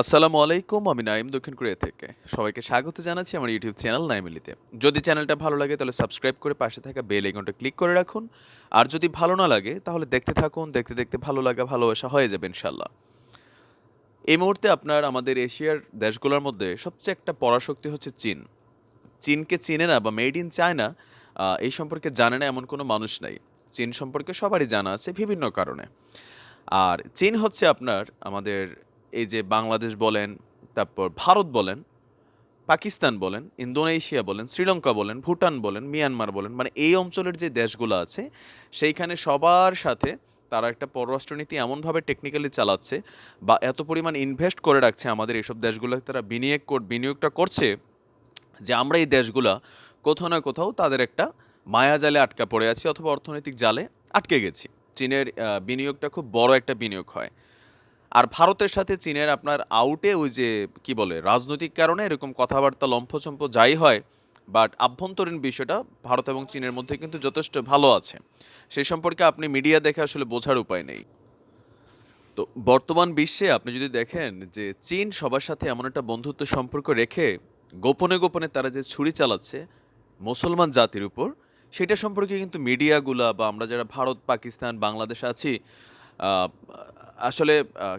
আসসালামু আলাইকুম, আমি নাইম দক্ষিণ কোরিয়া থেকে। সবাইকে স্বাগত জানাচ্ছি আমার ইউটিউব চ্যানেল নাইমিলিতে। যদি চ্যানেলটা ভালো লাগে তাহলে সাবস্ক্রাইব করে পাশে থাকা বেল আইকনটা ক্লিক করে রাখুন। আর যদি ভালো না লাগে তাহলে দেখতে থাকুন, দেখতে দেখতে ভালো লাগা, ভালোবাসা হয়ে যাবে ইনশাল্লাহ এই মুহূর্তে আপনার আমাদের এশিয়ার দেশগুলোর মধ্যে সবচেয়ে একটা পরাশক্তি হচ্ছে চীন। চীনকে চিনে না বা মেড ইন চায়না এই সম্পর্কে জানে না এমন কোনো মানুষ নাই। চীন সম্পর্কে সবারই জানা আছে বিভিন্ন কারণে। আর চীন হচ্ছে আপনার আমাদের এই যে বাংলাদেশ বলেন, তারপর ভারত বলেন, পাকিস্তান বলেন, ইন্দোনেশিয়া বলেন, শ্রীলঙ্কা বলেন, ভুটান বলেন, মিয়ানমার বলেন মানে এই অঞ্চলের যে দেশগুলো আছে, সেইখানে সবার সাথে তারা একটা পররাষ্ট্রনীতি এমনভাবে টেকনিক্যালি চালাচ্ছে বা এত পরিমাণ ইনভেস্ট করে রাখছে আমাদের এইসব দেশগুলোতে, তারা বিনিয়োগ বিনিয়োগটা করছে যে আমরা এই দেশগুলা কোথাও না কোথাও তাদের একটা মায়াজালে আটকা পড়ে আছি অথবা অর্থনৈতিক জালে আটকে গেছি। চীনের বিনিয়োগটা খুব বড় একটা বিনিয়োগ হয়। আর ভারতের সাথে চীনের আপনার আউটে ওই যে, কি বলে, রাজনৈতিক কারণে এরকম কথাবার্তা লম্ফচম্প যাই হয় বাট আভ্যন্তরীণ বিষয়টা ভারত এবং চীনের মধ্যে কিন্তু যথেষ্ট ভালো আছে। সেই সম্পর্কে আপনি মিডিয়া দেখে আসলে বোঝার উপায় নেই। তো বর্তমান বিশ্বে আপনি যদি দেখেন যে চীন সবার সাথে এমন একটা বন্ধুত্ব সম্পর্ক রেখে গোপনে গোপনে তারা যে ছুরি চালাচ্ছে মুসলমান জাতির উপর, সেটা সম্পর্কে কিন্তু মিডিয়াগুলা বা আমরা যারা ভারত, পাকিস্তান, বাংলাদেশ আছি আসলে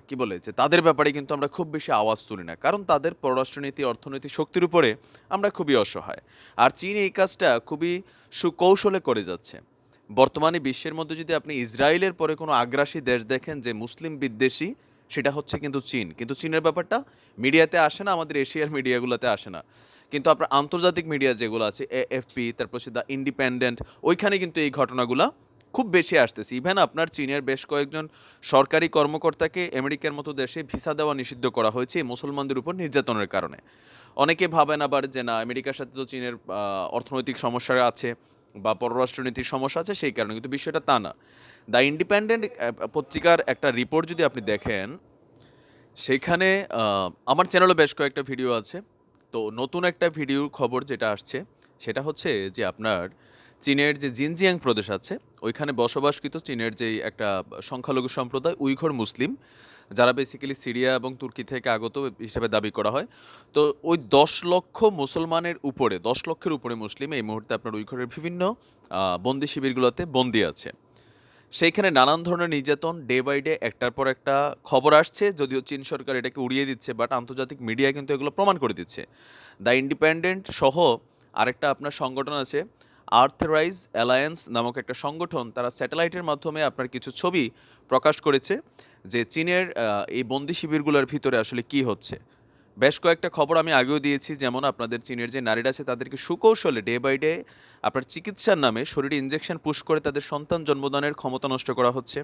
কি বলে, যে তাদের ব্যাপারে কিন্তু আমরা খুব বেশি আওয়াজ তুলি না। কারণ তাদের পররাষ্ট্রনীতি অর্থনৈতিক শক্তির উপরে আমরা খুবই অসহায়। আর চীন এই কাজটা খুবই সুকৌশলে করে যাচ্ছে। বর্তমানে বিশ্বের মধ্যে যদি আপনি ইসরায়েলের পরে কোনো আগ্রাসী দেশ দেখেন যে মুসলিম বিদ্বেষী, সেটা হচ্ছে কিন্তু চীন। কিন্তু চীনের ব্যাপারটা মিডিয়াতে আসে না, আমাদের এশিয়ার মিডিয়াগুলোতে আসে না। কিন্তু আপনার আন্তর্জাতিক মিডিয়া যেগুলো আছে এএফপি তারপর হচ্ছে দ্য ইন্ডিপেন্ডেন্ট, ওইখানে কিন্তু এই ঘটনাগুলো খুব বেশি আসতেছে। ইভেন আপনার চীনের বেশ কয়েকজন সরকারি কর্মকর্তাকে আমেরিকার মতো দেশে ভিসা দেওয়া নিষিদ্ধ করা হয়েছে মুসলমানদের উপর নির্যাতনের কারণে। অনেকে ভাবেন আবার যে না আমেরিকার সাথে তো চীনের অর্থনৈতিক সমস্যা আছে বা পররাষ্ট্রনীতির সমস্যা আছে সেই কারণে। কিন্তু বিষয়টা তা না। দ্য ইন্ডিপেন্ডেন্ট পত্রিকার একটা রিপোর্ট যদি আপনি দেখেন সেইখানে আহ, আমার চ্যানেলে বেশ কয়েকটা ভিডিও আছে। তো নতুন একটা ভিডিওর খবর যেটা আসছে সেটা হচ্ছে যে আপনার চীনের যে জিনজিয়াং প্রদেশ আছে, ওইখানে বসবাসকৃত চীনের যে একটা সংখ্যালঘু সম্প্রদায়, উইঘর মুসলিম, যারা বেসিক্যালি সিরিয়া এবং তুর্কি থেকে আগত হিসেবে দাবি করা হয়। তো ওই দশ লক্ষ মুসলমানের উপরে, দশ লক্ষের উপরে মুসলিম এই মুহূর্তে আপনার উইঘরের বিভিন্ন বন্দি শিবিরগুলোতে বন্দি আছে। সেইখানে নানান ধরনের নির্যাতন ডে বাই ডে একটার পর একটা খবর আসছে, যদিও চীন সরকার এটাকে উড়িয়ে দিচ্ছে বাট আন্তর্জাতিক মিডিয়া কিন্তু এগুলো প্রমাণ করে দিচ্ছে। দ্য ইন্ডিপেন্ডেন্ট সহ আরেকটা আপনার সংগঠন আছে আর্থরাইজ অ্যালায়েন্স নামক একটা সংগঠন তারা স্যাটেলাইটের মাধ্যমে আপনার কিছু ছবি প্রকাশ করেছে যে চীনের এই বন্দি শিবিরগুলোর ভিতরে আসলে কি হচ্ছে। বেশ কয়েকটা খবর আমি আগেও দিয়েছি, যেমন আপনাদের চীনের যে নারীরা আছে তাদেরকে সুকৌশলে ডে বাই ডে আপনার চিকিৎসার নামে শরীরে ইনজেকশন পুশ করে তাদের সন্তান জন্মদানের ক্ষমতা নষ্ট করা হচ্ছে।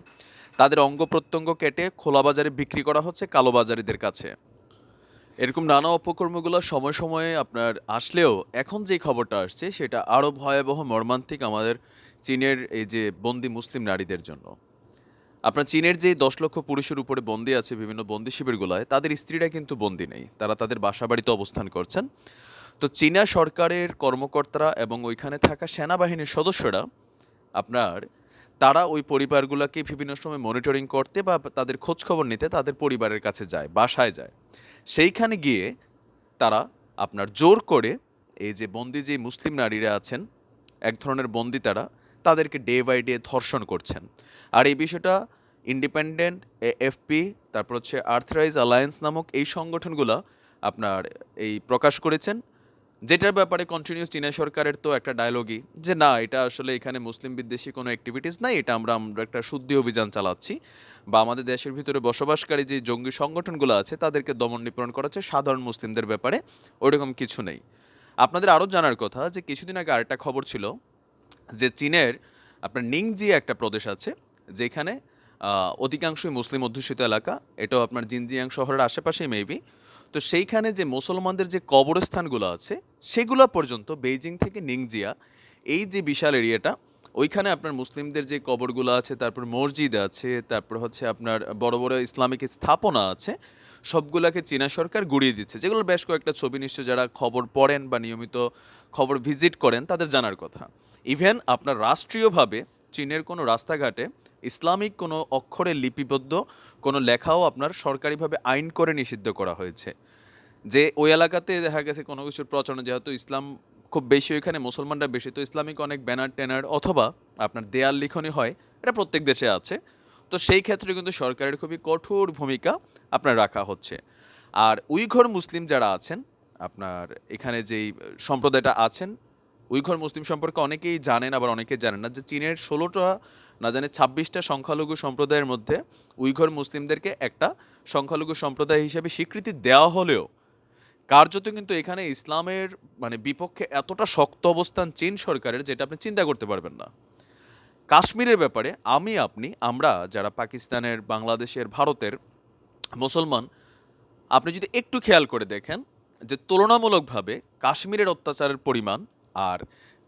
তাদের অঙ্গ প্রত্যঙ্গ কেটে খোলা বাজারে বিক্রি করা হচ্ছে কালোবাজারিদের কাছে। এরকম নানা অপকর্মগুলো সময় সময়ে আপনার আসলেও এখন যে খবরটা আসছে, সেটা আরও ভয়াবহ, মর্মান্তিক আমাদের চীনের এই যে বন্দি মুসলিম নারীদের জন্য। আপনার চীনের যে দশ লক্ষ পুরুষের উপরে বন্দি আছে বিভিন্ন বন্দি শিবিরগুলোয় তাদের স্ত্রীরা কিন্তু বন্দি নেই। তারা তাদের বাসা বাড়িতে অবস্থান করছেন। তো চীনা সরকারের কর্মকর্তারা এবং ওইখানে থাকা সেনাবাহিনীর সদস্যরা, আপনার তারা ওই পরিবারগুলোকে বিভিন্ন সময় মনিটরিং করতে বা তাদের খোঁজখবর নিতে তাদের পরিবারের কাছে যায়, বাসায় যায়। সেইখানে গিয়ে তারা আপনার জোর করে এই যে বন্দি যে মুসলিম নারীরা আছেন, এক ধরনের বন্দি তারা, তাদেরকে ডে বাই ডে ধর্ষণ করছেন। আর এই বিষয়টা ইন্ডিপেন্ডেন্ট এফপি তারপর হচ্ছে আর্থরাইজ অ্যালায়েন্স নামক এই সংগঠনগুলো আপনার এই প্রকাশ করেছেন। যেটার ব্যাপারে কন্টিনিউস চীনা সরকারের তো একটা ডায়লগই যে না, এটা আসলে এখানে মুসলিম বিদ্বেষী কোনো অ্যাক্টিভিটিস নাই, এটা আমরা আমরা একটা শুদ্ধি অভিযান চালাচ্ছি বা আমাদের দেশের ভিতরে বসবাসকারী যে জঙ্গি সংগঠনগুলো আছে, তাদেরকে দমন নিপীড়ন করা হচ্ছে সাধারণ মুসলিমদের ব্যাপারে ওইরকম কিছু নেই। আপনাদের আরও জানার কথা যে কিছুদিন আগে আরেকটা খবর ছিল যে চীনের আপনার নিংজি একটা প্রদেশ আছে, যেখানে অধিকাংশই মুসলিম অধ্যুষিত এলাকা, এটাও আপনার জিনজিয়াং শহরের আশেপাশেই মেবি তো সেইখানে যে মুসলমানদের যে কবরস্থানগুলো আছে, সেগুলো পর্যন্ত বেইজিং থেকে নিংজিয়া, এই যে বিশাল এরিয়াটা, ওইখানে আপনার মুসলিমদের যে কবরগুলো আছে, তারপর মসজিদ আছে, তারপর হচ্ছে আপনার বড় বড় ইসলামিক স্থাপনা আছে, সবগুলাকে চীনা সরকার গুড়িয়ে দিচ্ছে। যেগুলো বেশ কয়েকটা ছবি নিশ্চয় যারা খবর পড়েন বা নিয়মিত খবর ভিজিট করেন, তাদের জানার কথা। ইভেন আপনার রাষ্ট্রীয়ভাবে চীনের কোনো রাস্তাঘাটে ইসলামিক কোনো অক্ষরে লিপিবদ্ধ কোনো লেখাও আপনার সরকারিভাবে আইন করে নিষিদ্ধ করা হয়েছে। যে ওই এলাকাতে দেখা গেছে কোনো কিছুর প্রচলন যেহেতু ইসলাম খুব বেশি ওইখানে, মুসলমানরা বেশি, তো ইসলামিক অনেক ব্যানার, ট্যানার অথবা আপনার দেয়াল লিখনই হয়, এটা প্রত্যেক দেশে আছে। তো সেই ক্ষেত্রে কিন্তু সরকারের খুবই কঠোর ভূমিকা আপনার রাখা হচ্ছে। আর উইঘর মুসলিম যারা আছেন, আপনার এখানে যেই সম্প্রদায়টা আছেন, উইঘর মুসলিম সম্পর্কে অনেকেই জানেন, আবার অনেকেই জানেন না যে চীনের ষোলোটা, না জানে ছাব্বিশটা সংখ্যালঘু সম্প্রদায়ের মধ্যে উইঘর মুসলিমদেরকে একটা সংখ্যালঘু সম্প্রদায় হিসেবে স্বীকৃতি দেওয়া হলেও কার্যত কিন্তু এখানে ইসলামের মানে বিপক্ষে এতটা শক্ত অবস্থান চীন সরকারের যেটা আপনি চিন্তা করতে পারবেন না। কাশ্মীরের ব্যাপারে আমি, আপনি, আমরা যারা পাকিস্তানের, বাংলাদেশের, ভারতের মুসলমান, আপনি যদি একটু খেয়াল করে দেখেন যে তুলনামূলকভাবে কাশ্মীরের অত্যাচারের পরিমাণ আর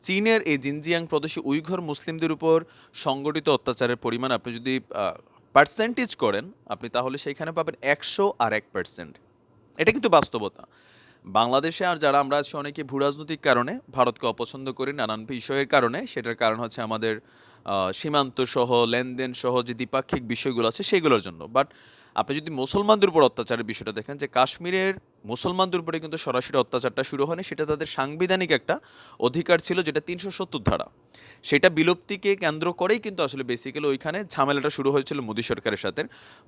চীনের এই জিনজিয়াং প্রদেশে উইঘর মুসলিমদের উপর সংগঠিত অত্যাচারের পরিমাণ আপনি যদি পার্সেন্টেজ করেন, আপনি তাহলে সেইখানে পাবেন একশো আর এক পার্সেন্ট এটা কিন্তু বাস্তবতা। বাংলাদেশে আর যারা আমরা আছি অনেকে ভূরাজনৈতিক কারণে ভারতকে অপছন্দ করি নানান বিষয়ের কারণে। সেটার কারণ হচ্ছে আমাদের সীমান্ত সহ লেনদেন সহ যে দ্বিপাক্ষিক বিষয়গুলো আছে সেগুলোর জন্য। বাট আপনি যদি মুসলমানদের উপর অত্যাচারের বিষয়টা দেখেন যে কাশ্মীরের মুসলমানদের উপরে কিন্তু সরাসরি অত্যাচারটা শুরু হয়নি, সেটা তাদের সাংবিধানিক একটা অধিকার ছিল যেটা তিনশো সত্তর ধারা। সেটা বিলুপ্তিকে কেন্দ্র করেই কিন্তু আসলে বেসিক্যালি ওইখানে ঝামেলাটা শুরু হয়েছিল মোদী সরকারের সাথে।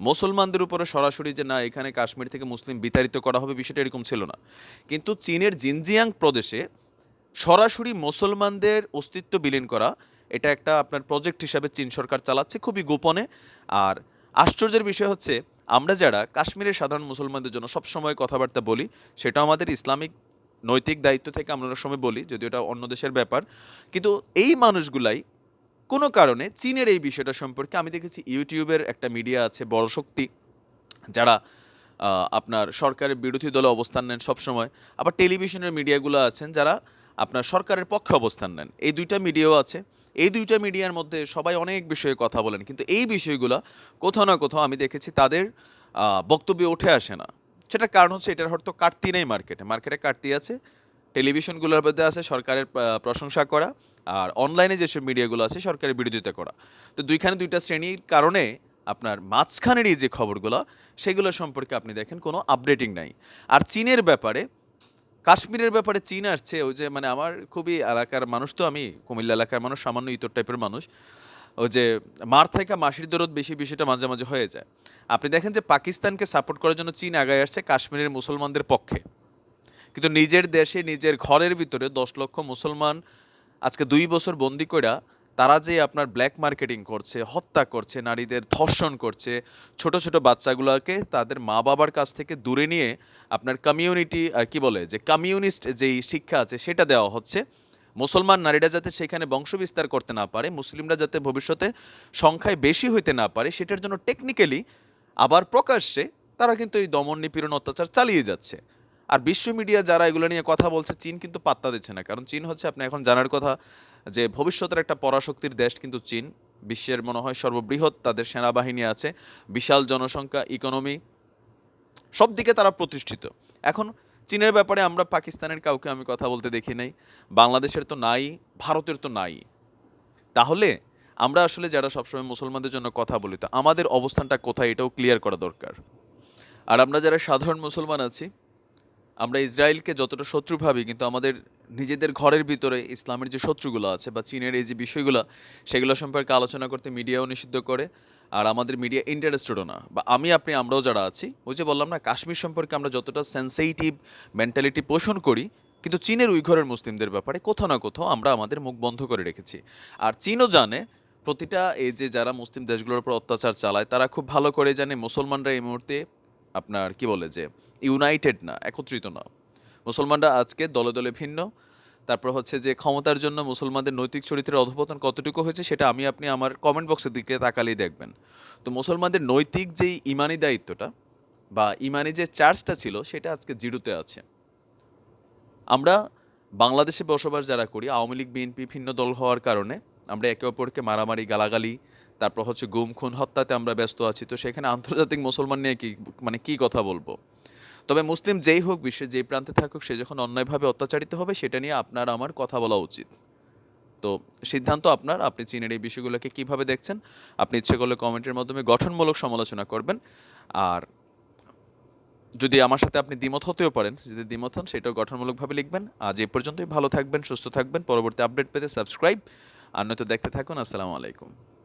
মুসলমানদের উপরে সরাসরি যে না, এখানে কাশ্মীর থেকে মুসলিম বিতাড়িত করা হবে বিষয়টা এরকম ছিল না। কিন্তু চীনের জিনজিয়াং প্রদেশে সরাসরি মুসলমানদের অস্তিত্ব বিলীন করা, এটা একটা আপনার প্রজেক্ট হিসাবে চীন সরকার চালাচ্ছে খুবই গোপনে। আর আশ্চর্যের বিষয় হচ্ছে আমরা যারা কাশ্মীরের সাধারণ মুসলমানদের জন্য সবসময় কথাবার্তা বলি, সেটা আমাদের ইসলামিক নৈতিক দায়িত্ব থেকে আমরা অনেক সময় বলি যদি ওটা অন্য দেশের ব্যাপার। কিন্তু এই মানুষগুলাই কোনো কারণে চীনের এই বিষয়টা সম্পর্কে আমি দেখেছি ইউটিউবের একটা মিডিয়া আছে বড় শক্তি, যারা আপনার সরকারের বিরোধী দলে অবস্থান নেন সবসময়। আবার টেলিভিশনের মিডিয়াগুলো আছেন যারা আপনার সরকারের পক্ষে অবস্থান নেন। এই দুইটা মিডিয়াও আছে। এই দুইটা মিডিয়ার মধ্যে সবাই অনেক বিষয়ে কথা বলেন। কিন্তু এই বিষয়গুলো কোথাও না কোথাও আমি দেখেছি তাদের বক্তব্যে উঠে আসে না। সেটার কারণ হচ্ছে এটার হয়তো কাটতি নেই মার্কেটে। মার্কেটে কাটতি আছে, টেলিভিশনগুলোর মধ্যে আছে সরকারের প্রশংসা করা, আর অনলাইনে যেসব মিডিয়াগুলো আছে সরকারের বিরোধিতা করা। তো দুইখানে দুইটা শ্রেণির কারণে আপনার মাঝখানের এই যে খবরগুলো, সেগুলো সম্পর্কে আপনি দেখেন, কোনো আপডেটিং নাই। আর চীনের ব্যাপারে কাশ্মীরের ব্যাপারে চীন আসছে, ওই যে মানে আমার খুবই এলাকার মানুষ তো আমি, কুমিল্লা এলাকার মানুষ, সামান্য ইতর টাইপের মানুষ, ওই যে মার থেকে মাসির দরদ বেশি বিষয়টা মাঝে মাঝে হয়ে যায়। আপনি দেখেন যে পাকিস্তানকে সাপোর্ট করার জন্য চীন আগায় আসছে কাশ্মীরের মুসলমানদের পক্ষে। কিন্তু নিজের দেশে, নিজের ঘরের ভিতরে দশ লক্ষ মুসলমান আজকে দুই বছর বন্দি কইরা তারা যে আপনার ব্ল্যাক মার্কেটিং করছে, হত্যা করছে, নারীদের ধর্ষণ করছে, ছোট ছোট বাচ্চাগুলোকে তাদের মা বাবার কাছ থেকে দূরে নিয়ে আপনার কমিউনিটি কি বলে, যে কমিউনিস্ট যেই শিক্ষা আছে সেটা দেওয়া হচ্ছে। মুসলমান নারীরা যাতে সেখানে বংশবিস্তার করতে না পারে, মুসলিমরা যাতে ভবিষ্যতে সংখ্যায় বেশি হইতে না পারে, সেটার জন্য টেকনিক্যালি আবার প্রকাশ্যে তারা কিন্তু এই দমন নিপীড়ন অত্যাচার চালিয়ে যাচ্ছে। আর বিশ্ব মিডিয়া যারা এগুলো নিয়ে কথা বলছে, চীন কিন্তু পাত্তা দিচ্ছে না। কারণ চীন হচ্ছে, আপনি এখন জানার কথা যে ভবিষ্যতের একটা পরাশক্তির দেশ কিন্তু চীন। বিশ্বের মনে হয় সর্ববৃহৎ তাদের সেনাবাহিনী আছে, বিশাল জনসংখ্যা ইকোনমি সব দিকে তারা প্রতিষ্ঠিত। এখন চীনের ব্যাপারে আমরা পাকিস্তানের কাউকে আমি কথা বলতে দেখি নাই, বাংলাদেশের তো নাই, ভারতের তো নাই। তাহলে আমরা আসলে যারা সবসময় মুসলমানদের জন্য কথা বলি, তো আমাদের অবস্থানটা কোথায় এটাও ক্লিয়ার করা দরকার। আর আমরা যারা সাধারণ মুসলমান আছি আমরা ইসরায়েলকে যতটা শত্রু ভাবি, কিন্তু আমাদের নিজেদের ঘরের ভিতরে ইসলামের যে শত্রুগুলো আছে বা চীনের এই যে বিষয়গুলো, সেগুলো সম্পর্কে আলোচনা করতে মিডিয়াও নিষিদ্ধ করে, আর আমাদের মিডিয়া ইন্টারেস্টেডও না। বা আমি, আপনি, আমরাও যারা আছি, ওই যে বললাম না, কাশ্মীর সম্পর্কে আমরা যতটা সেন্সেটিভ মেন্টালিটি পোষণ করি, কিন্তু চীনের উইঘরের মুসলিমদের ব্যাপারে কোথাও না কোথাও আমরা আমাদের মুখ বন্ধ করে রেখেছি। আর চীনও জানে, প্রতিটা এই যে যারা মুসলিম দেশগুলোর উপর অত্যাচার চালায়, তারা খুব ভালো করে জানে, মুসলমানরা এই মুহূর্তে আপনার কি বলে যে ইউনাইটেড না, একত্রিত না। মুসলমানরা আজকে দলে দলে ভিন্ন। তারপর হচ্ছে যে, ক্ষমতার জন্য মুসলমানদের নৈতিক চরিত্রের অধপতন কতটুকু হয়েছে সেটা আমি আপনি আমার কমেন্ট বক্সের দিকে তাকালেই দেখবেন। তো মুসলমানদের নৈতিক যেই ইমানি দায়িত্বটা বা ইমানি যে চার্জটা ছিল, সেটা আজকে জিরোতে আছে। আমরা বাংলাদেশে বসবাস যারা করি, আওয়ামী লীগ, বিএনপি ভিন্ন দল হওয়ার কারণে আমরা একে অপরকে মারামারি, গালাগালি তারপর হচ্ছে গুম, খুন, হত্যাতে আমরা ব্যস্ত আছি। তো সেখানে আন্তর্জাতিক মুসলমান নিয়ে কি মানে কি কথা বলব? তবে মুসলিম যেই হোক বিশ্বে যেই প্রান্তে থাকুক, সে যখন অন্যায়ভাবে অত্যাচারিত হবে, সেটা নিয়ে আপনার আমার কথা বলা উচিত। তো সিদ্ধান্ত আপনার, আপনি চীনের এই বিষয়গুলোকে কীভাবে দেখছেন? আপনি ইচ্ছে করলে কমেন্টের মাধ্যমে গঠনমূলক সমালোচনা করবেন। আর যদি আমার সাথে আপনি দ্বিমত হতেও পারেন, যদি দ্বিমত হন, সেটাও গঠনমূলকভাবে লিখবেন। আজ এই পর্যন্তই, ভালো থাকবেন, সুস্থ থাকবেন। পরবর্তী আপডেট পেতে সাবস্ক্রাইব। আর নয়তো দেখতে থাকুন, আসসালামু আলাইকুম।